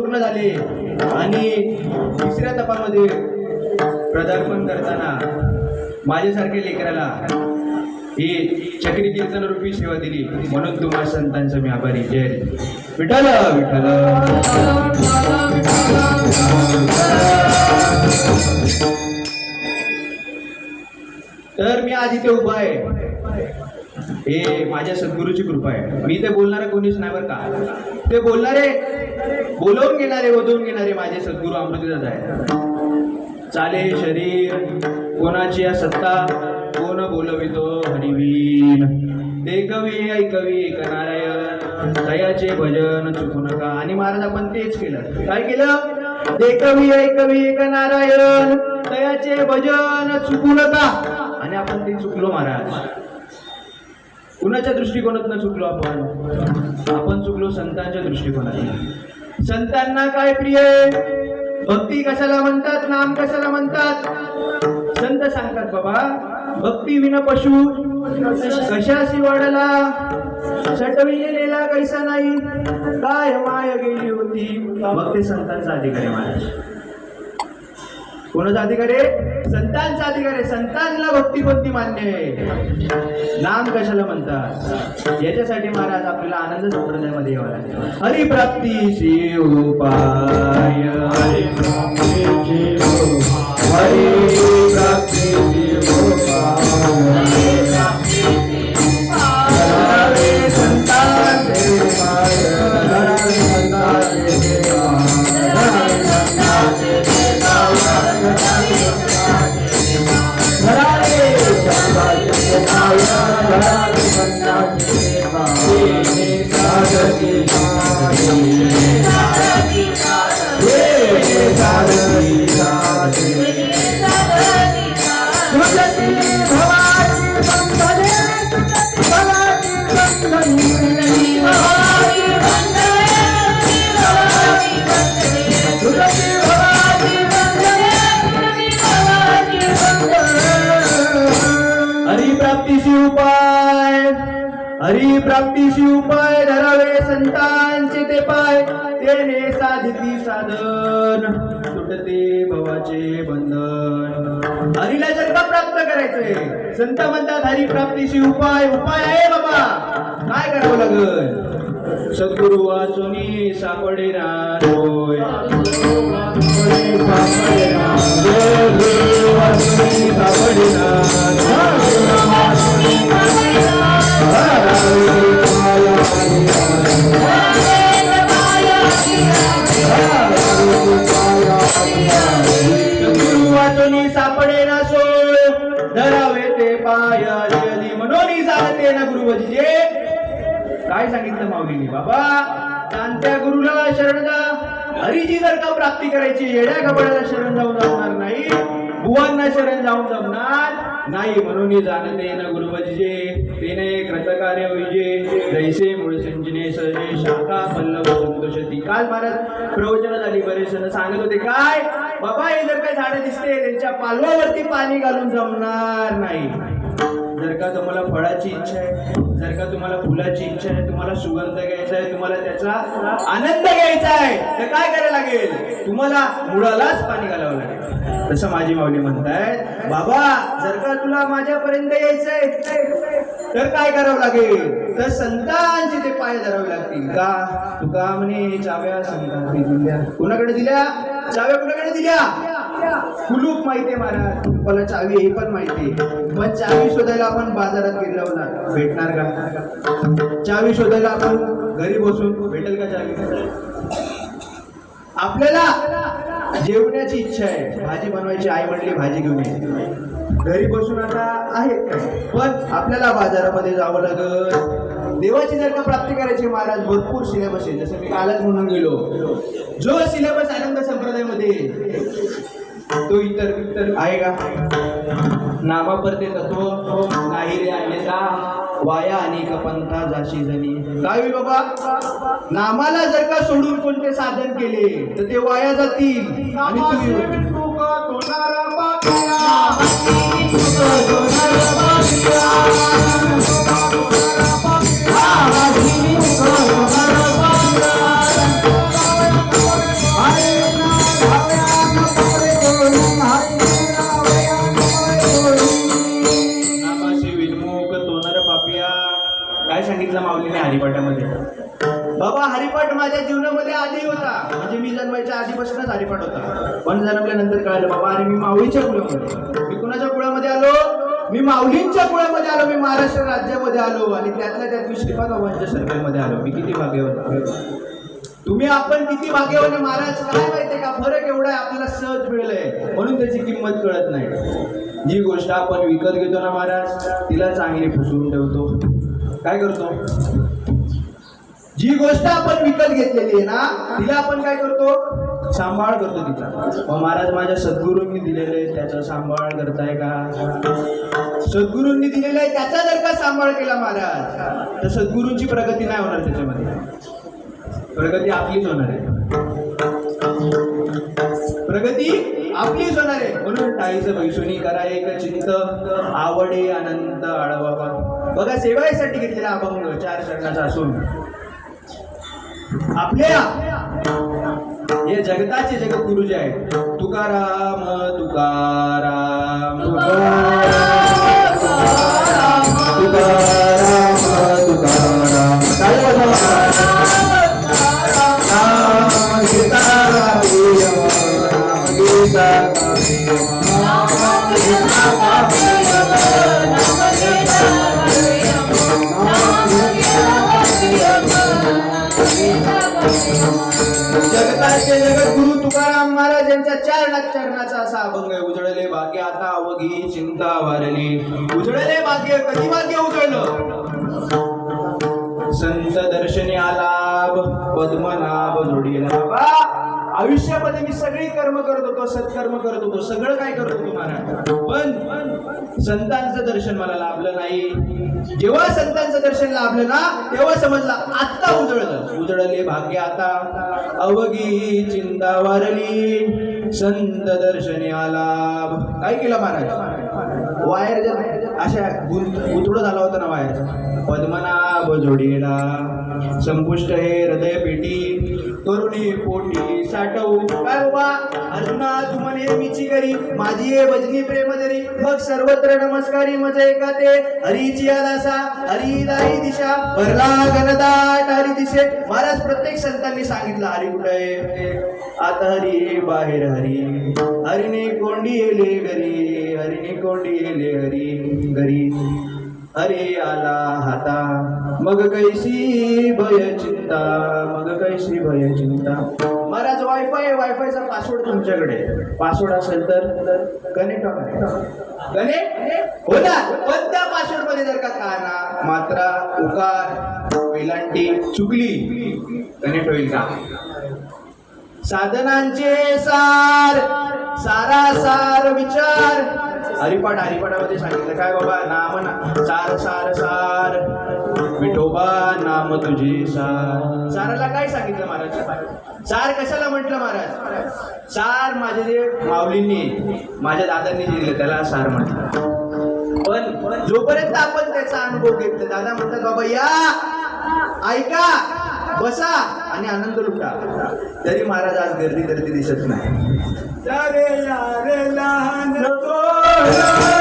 पूर्ण झाले. आणि तिसऱ्या तपामध्ये प्रदार्पण करताना माझ्यासारख्या लेकराला ही चक्री कीर्तन रूपी सेवा दिली. म्हणून तुम्हा संतांचं मी आभारी. जय विठल विठल तर मी आज इथे उभा आहे. हे माझ्या सद्गुरूची कृपा आहे. मी ते बोलणारा कोणीच नाही बरं का? ते बोलणारे बोलवून घेणारे वधून घेणारे माझे सद्गुरू अमृतदास आहे चाले शरीर कोणाची सत्ता? कोण बोलवितो हरिवीन ते कवी ऐकवी एक नारायण दयाचे भजन चुकू नका. आणि महाराज आपण तेच केलं. काय केलं? ते कवी ऐकवी एक नारायण दयाचे भजन चुकू नका. आणि आपण ते चुकलो महाराज. कुणाच्या दृष्टिकोनातून चुकलो आपण? आपण चुकलो संतांच्या दृष्टिकोनातून. संतांना काय प्रिय? भक्ती कशाला म्हणतात? नाम कशाला म्हणतात? संत सांगतात बाबा भक्ती विन पशु कशाशी वाढला? सटविलेला कैसा नाही? काय माय गेली होती? भक्ती संतांचा अधिकारी महाराज. कोणाचा अधिकार आहे? संतांचा अधिकार आहे. संतांना भक्ती कोणती मान्य आहे. नाम कशाला म्हणतात? याच्यासाठी महाराज आपल्याला आनंद संप्रदायामध्ये यावं लागेल. हरिप्राप्ती उपाय हरिप्राप्तीशी हरिप्राप्तीशी उपाय धरावे संतांचे ते पाय. तेने साधिती साधन सुटते भवाचे बंधन. हरीला जन्म प्राप्त करायचंय. संत म्हणतात हरी प्राप्तीशी उपाय उपाय आहे बाबा. काय करावं लागल? सद्गुरु वाचुनी सापडे होय वाचनी काय सांगितलं माऊलीने? बाबा जाणत्या गुरुला शरण जा. हरीची जर का प्राप्ती करायची येड्या कपड्याला शरण जाऊन जमणार नाही बुवांना शरण जाऊन जमणार नाही. म्हणून जाणते ना गुरुवजीचे तेने कृतकार्य विजे जैसे मूळ संजने सजे शाखा पल्लव संतोषती. काल महाराज प्रवचन झाली बरेच जण सांगत होते काय? बाबा हे जर काय झाडं दिसते त्यांच्या पालवावरती पाणी घालून जमणार नाही. जर का तुम्हाला फळाची इच्छा आहे जर का तुम्हाला फुलाची इच्छा आहे तुम्हाला सुगंध घ्यायचा आहे तुम्हाला त्याचा आनंद घ्यायचा आहे तर काय करायला लागेल? तुम्हाला मुळालाच पाणी घालावं लागेल. तसं माझी माऊली म्हणतायत बाबा जर का तुला माझ्यापर्यंत यायचंय तर काय करावं लागेल? तर संतांचे ते पाय धरावे लागतील. का? तुका म्हणे चाव्या संतांनी दिल्या? कुणाकडे दिल्या? चाव्या कुणाकडे दिल्या? कुलूप माहिती महाराज. मला चावी हे पण माहिती पण चावी शोधायला आपण बाजारात गेलो ना? भेटणार का? चावी शोधायला आपण घरी बसून भेटेल का चावी? आपल्याला जेवण्याची इच्छा आहे. भाजी बनवायची आई म्हटली भाजी घेऊन ये घरी बसून आता आहे पण आपल्याला बाजारामध्ये जावं लागत देवाची जर का प्राप्ती करायची महाराज भरपूर सिलेबस आहे. जसं मी कालच म्हणून गेलो. जो सिलेबस आनंद संप्रदायामध्ये तो इतर इतर आहे का? नामा परते तत्व नाही रे अन्यथा. वाया अनेक पंथा जाशी जणी. काय बाबा? नामाला जर का सोडून कोणते साधन केले तर ते वाया जातील. आणि तुम्ही माझ्या जीवनामध्ये आली होता. म्हणजे मी जन्मायच्या आधीपासूनच हरिपाठ होता. पण जन्मल्यानंतर कळालं बाबा अरे मी माऊलीच्या कुळामध्ये मी कुणाच्या कुळामध्ये आलो? मी माऊलींच्या कुळामध्ये आलो. मी महाराष्ट्र राज्यामध्ये आलो आणि त्यातल्या त्यात मी श्रीपाद बाबांच्या सर्कलमध्ये आलो. मी किती भाग्यवान तुम्ही आपण किती भाग्यवान महाराज? काय माहितीये का? फरक एवढा आहे आपल्याला सहज मिळलंय. म्हणून त्याची किंमत कळत नाही. जी गोष्ट आपण विकत घेतो ना महाराज तिला चांगली फसवून ठेवतो. काय करतो? जी गोष्ट आपण विकत घेतलेली आहे ना तिला आपण काय करतो? सांभाळ करतो तिचा महाराज माझ्या सद्गुरूंनी दिलेले आहे, त्याचा सांभाळ करताय का? सद्गुरूंनी दिलेलं आहे त्याचा जर का सांभाळ केला महाराज तर सद्गुरूंची प्रगती नाही होणार त्याच्यामध्ये. प्रगती आपलीच होणार आहे. प्रगती आपलीच होणार आहे. म्हणून टाळीचं भैसुनी करा एक चिंत आवडे अनंत आळवा. बघा सेवायसाठी घेतलेला अभंग चार चरणाचा असून. आपल्या. हे जगताचे जगद्गुरु जे आहेत तुकाराम तुकाराम. तुकाराम. जगताचे जगद्गुरु तुकाराम महाराज यांच्या चार चरणाचा असा अभंग आहे. उजळले भाग्य आता अवघी चिंता वारली. उजळले भाग्य कधी भाग्य उजळलं? संत दर्शनी आलाभ पद्मनाभ जोडीला. आयुष्यामध्ये मी सगळी कर्म करत होतो सत्कर्म करत होतो सगळं काय करत होतो महाराज? पण संतांचं दर्शन मला लाभलं नाही. जेव्हा संतांचं दर्शन लाभलं ना तेव्हा समजलं आत्ता उजळलं. उजळले भाग्य आता. अवघी चिंता वारली संत दर्शनी आलाभ काय केलं महाराज? वायर ज्या- अशा उतुडं झाला होता ना वायर. पद्मनाभ जोडीला संपुष्ट हे हृदय पेटी करुणी पोटी साठवू. काय बाबा? अर्जुना तू म्हणे मीची करी माझी ये भजनी प्रेम जरी मग सर्वत्र नमस्कारी मज एका ते हरीची आदासा हरी दाई दिशा. भरला गणदाट हरी दिशे महाराज प्रत्येक संतांनी सांगितलं हरी कुठे आता हरी बाहेर हरी. हरिने कोंडी येले घरी. हरिने कोंडी येले हरी घरी अरे आला हाता. मग कैसी भय चिंता मग कैसी भय चिंता. महाराज वायफाय वायफायचा पासवर्ड तुमच्याकडे पासवर्ड असेल तर कनेक्ट कनेक्ट होणार पण त्या पासवर्डमध्ये जर का काना मात्रा उकार वेलांटी चुकली कनेक्ट होईल का? साधनांचे सार सारा सार विचार हरिपाठ हरिपाठामध्ये सांगितलं. काय बाबा? नाम ना. सार सार सार. विठोबा नाम तुझे सार. साराला काय सांगितलं महाराज? सार कशाला म्हटलं महाराज? सार माझे जे माऊलींनी माझ्या दादांनी जे दिलं त्याला सार म्हटलं. पण जोपर्यंत आपण त्याचा अनुभव घेतला दादा म्हणतात बाबा या! ऐका! बसा! आणि आनंद लुटा. तरी महाराज आज गर्दी गर्दी दिसत नाही. अरे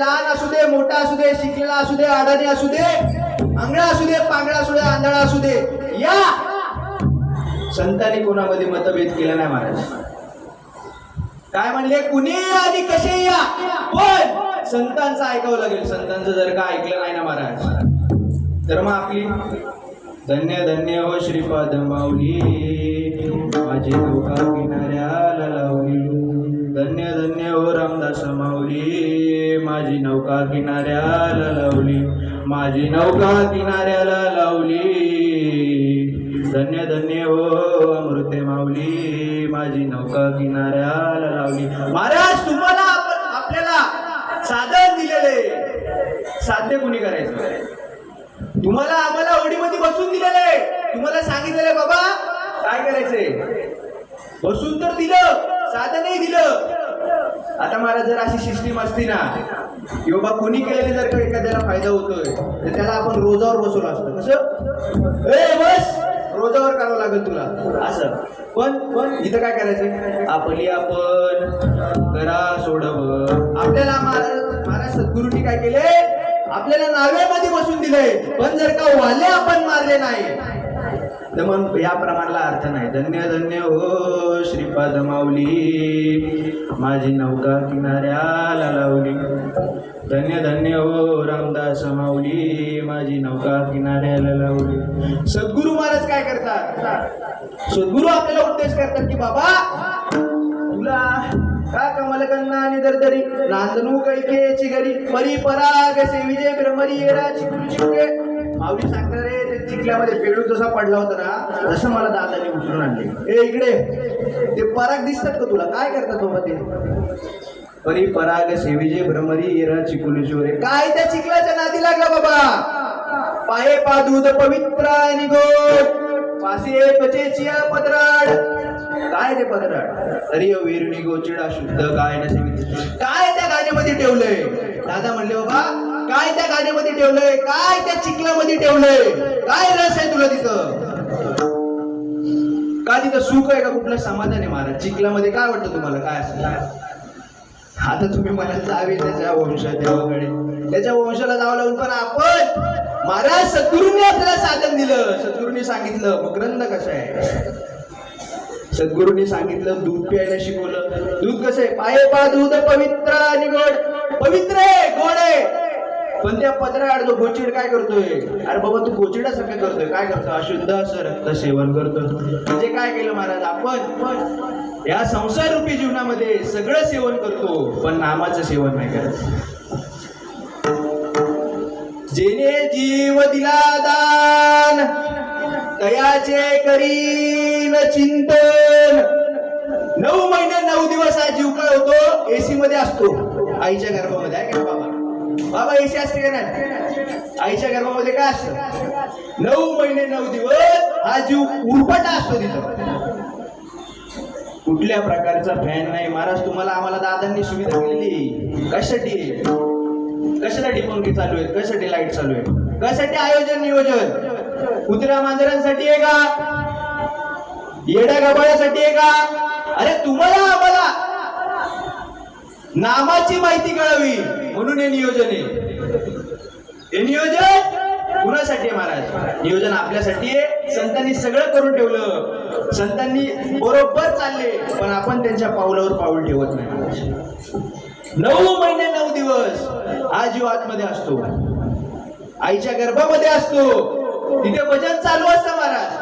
लहान असू दे मोठा असू दे शिकलेला असू दे अडाणी असू दे आंगळा असू दे पांगळा असू दे आंधळा असू दे या! संतांनी कोणामध्ये मतभेद केला नाही महाराज काय म्हणले? कुणी आणि कसे या? पण संतांचं ऐकावं लागेल. संतांचं जर का ऐकलं नाही ना महाराज तर मग आपली धन्य धन्य हो श्रीपाद माऊली. माझे नौका किनाऱ्याला लावली. धन्य धन्य हो रामदास माऊली. माझी नौका किनाऱ्याला लावली. माझी नौका किनाऱ्याला लावली. धन्य धन्य हो अमृते माऊली. माझी नौका किनाऱ्याला लावली. महाराज तुम्हाला आपण आपल्याला साधन साध्य कुणी करायचं? तुम्हाला आम्हाला ओढीमध्ये बसून दिलेलं. आहे तुम्हाला सांगितलेलं बाबा काय करायचंय? बसून तर दिलं. साधनही दिलं. आता मला जर अशी सिस्टीम असती ना की बाबा कोणी केलेली जर का एखाद्याला फायदा होतोय तर त्याला आपण रोजावर बसवलं असतं. कसं? ए बस! रोजावर करावं लागेल तुला. असं. पण पण इथं काय करायचंय? आपली आपण करा सोडव. आपल्याला महाराज महाराज सद्गुरूंनी काय केले आपल्याला नाव्यामध्ये बसून दिलंय. पण जर का वाले आपण मारले नाही तर मग या प्रमाणाला अर्थ नाही. धन्य धन्य हो श्रीपाद माऊली. माझी नौका किनाऱ्याला लावली. धन्य धन्य हो रामदास माऊली. माझी नौका किनाऱ्याला लावली. सद्गुरू महाराज काय करतात? सद्गुरू आपल्याला उपदेश करतात की बाबा तुला का कमलकन्ना आणि दरदरी नांदनू कैकेची घरी परी पराग सेविजे ब्रह्मरी येरा चिकू माऊली सांगणार रे ते चिखल्यामध्ये पेडू जसा पडला होता ना तसं मला दादाने उचलून आणले. ए इकडे ते पराग दिसतात का तुला? काय करतात बाबा ते? परी पराग सेविजे भ्रमरी येरा चिकुली काय त्या चिखलाच्या नादी लागला बाबा? पाये पादूत पवित्र आणि गोड पासे त्वचेचिया पदराड. काय ते पदराड? अरे वीरणी गोचिडा शुद्ध काय नसे काय त्या गाण्यामध्ये ठेवलंय? दादा म्हणले बाबा काय त्या गाण्यामध्ये ठेवलंय? काय त्या चिखलामध्ये ठेवलंय? काय रस आहे तुला तिथं? का तिथं सुख आहे का कुठलं समाधान आहे महाराज? चिखलामध्ये काय वाटतं तुम्हाला? काय असं? आता तुम्ही मला जावे त्याच्या वंशा देवाकडे त्याच्या वंशाला जावं लागून पण आपण महाराज सद्गुरूंनी आपल्याला साधन दिलं. सद्गुरूंनी सांगितलं मग ग्रंथ कसा आहे? सद्गुरूंनी सांगितलं दूध प्यायला शिकवलं. दूध कसं आहे? पाये पा दूध पवित्र आणि गोड पवित्र आहे गोड आहे. पण त्या पत्राआड जो गोचिड काय करतोय? अरे बाबा तू गोचिडासारखं करतोय. काय करतो अशुद्ध असं रक्त सेवन करतो म्हणजे काय केलं महाराज? आपण या संसार रूपी जीवनामध्ये सगळं सेवन करतो पण नामाचं सेवन नाही करत. जेने जीव दिला दान तयाचे करीन चिंतन. नऊ महिने नऊ दिवस हा जीव काय होतो? एसी मध्ये असतो. आईच्या गर्भामध्ये आहे का बाबा बाबा असते का नाही? आईच्या गर्भामध्ये काय असतं? नऊ महिने नऊ दिवस हा जीव उरपटा असतो तिथं. कुठल्या प्रकारचा फॅन नाही. महाराज तुम्हाला आम्हाला दादांनी सुविधा केलेली कशासाठी कशासाठी पंखे चालू आहेत? कशासाठी लाइट चालू आहे कशासाठी आयोजन नियोजन? कुत्र्या मांजरांसाठी आहे का? येड्या गबाळ्यासाठी आहे का? अरे तुम्हाला आम्हाला नामाची माहिती कळावी म्हणून हे नियोजन आहे. हे नियोजन कुणासाठी आहे महाराज? नियोजन आपल्यासाठी आहे. संतांनी सगळं करून ठेवलं. संतांनी बरोबर चालले पण आपण त्यांच्या पावलावर पाऊल ठेवत नाही नऊ महिने नऊ दिवस हा जीव आतमध्ये असतो आईच्या गर्भामध्ये असतो तिथे भजन चालू असतं महाराज.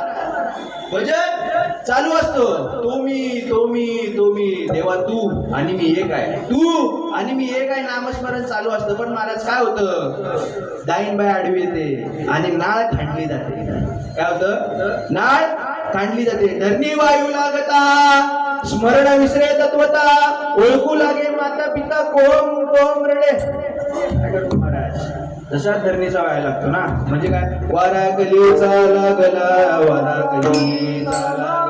भजन चालू असतो. तो मी तो मी तो मी. देवा तू आणि मी एक आहे. तू आणि मी एक आहे नामस्मरण चालू असतं. पण महाराज काय होतं? दाईनबाई आडवी येते आणि नाळ खांडली जाते. काय होतं? नाळ खांडली जाते. धरणी वायू लागता स्मरण विसरे तत्वता ओळखू लागे माता पिता कोम कोम रडे. महाराज? जसा धरणीचा व्हायला लागतो ना. म्हणजे काय? वारा कलीचा लागला वारा कलीचा लागला.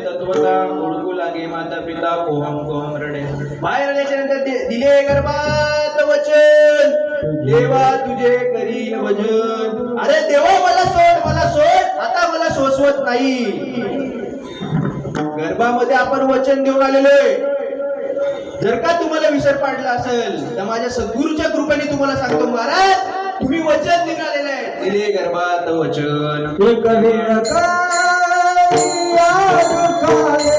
तत्वता ओळखू लागे माता पिता कोहम कोहम रडे. बाहेर आल्याच्यानंतर दिले गर्भात वचन. देवा तुझे करील वजन. अरे देवा मला सोड मला सोड. आता मला सोसवत नाही. गर्भामध्ये आपण वचन देऊन आलेलो आहे. जर का तुम्हाला विसर पाडला असेल तर माझ्या सद्गुरूच्या कृपेने तुम्हाला सांगतो महाराज तुम्ही वचन निघालेलं आहे. दिले गर्भात वचन. एक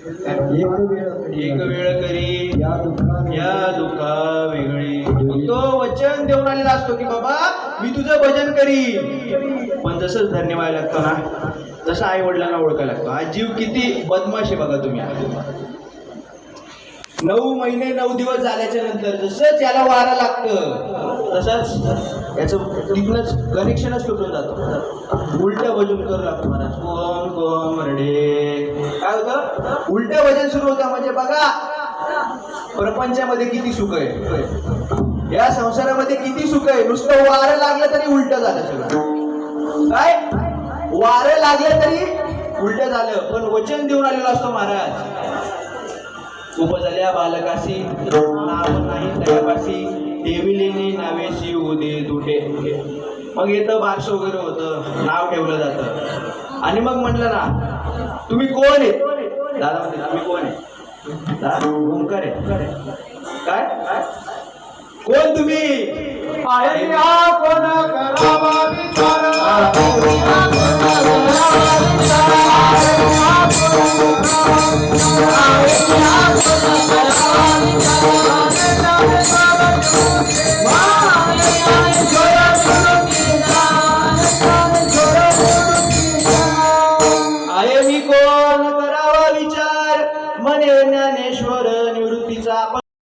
एक वेळ एक वेळ करी या दुःखा वेगळी. तो वचन देऊन आलेला असतो की बाबा मी तुझं भजन करी पण जसंच धन्य व्हायला लागतो ना तसं आई वडिलांना ओळखायला लागतो. हा जीव किती बदमाश आहे बघा तुम्ही. नऊ महिने नऊ दिवस झाल्याच्यानंतर जसंच याला वारा लागतं तसंच याचं तिथूनच कनेक्शनच तुटून जातं. उलट्या भजन करू लागतो महाराज कोम कोम रडे. काय होतं? उलट्या भजन सुरू होत्या म्हणजे बघा प्रपंचामध्ये किती सुख आहे. या संसारामध्ये किती सुख आहे. नुसतं वारं लागलं तरी उलट झालं सगळं. काय? वारं लागलं तरी उलट झालं. पण वचन देऊन आलेलो असतो महाराज. उप झाल्या बालकाशी नाव नाही तयापाशी देविलेली नावे शिव दे दुटे मग येतं बारस वगैरे होतं नाव ठेवलं जातं. आणि मग म्हटलं ना तुम्ही कोण आहे दादा म्हणजे तुम्ही कोण आहे ओंकार आहे काय? कोण तुम्ही?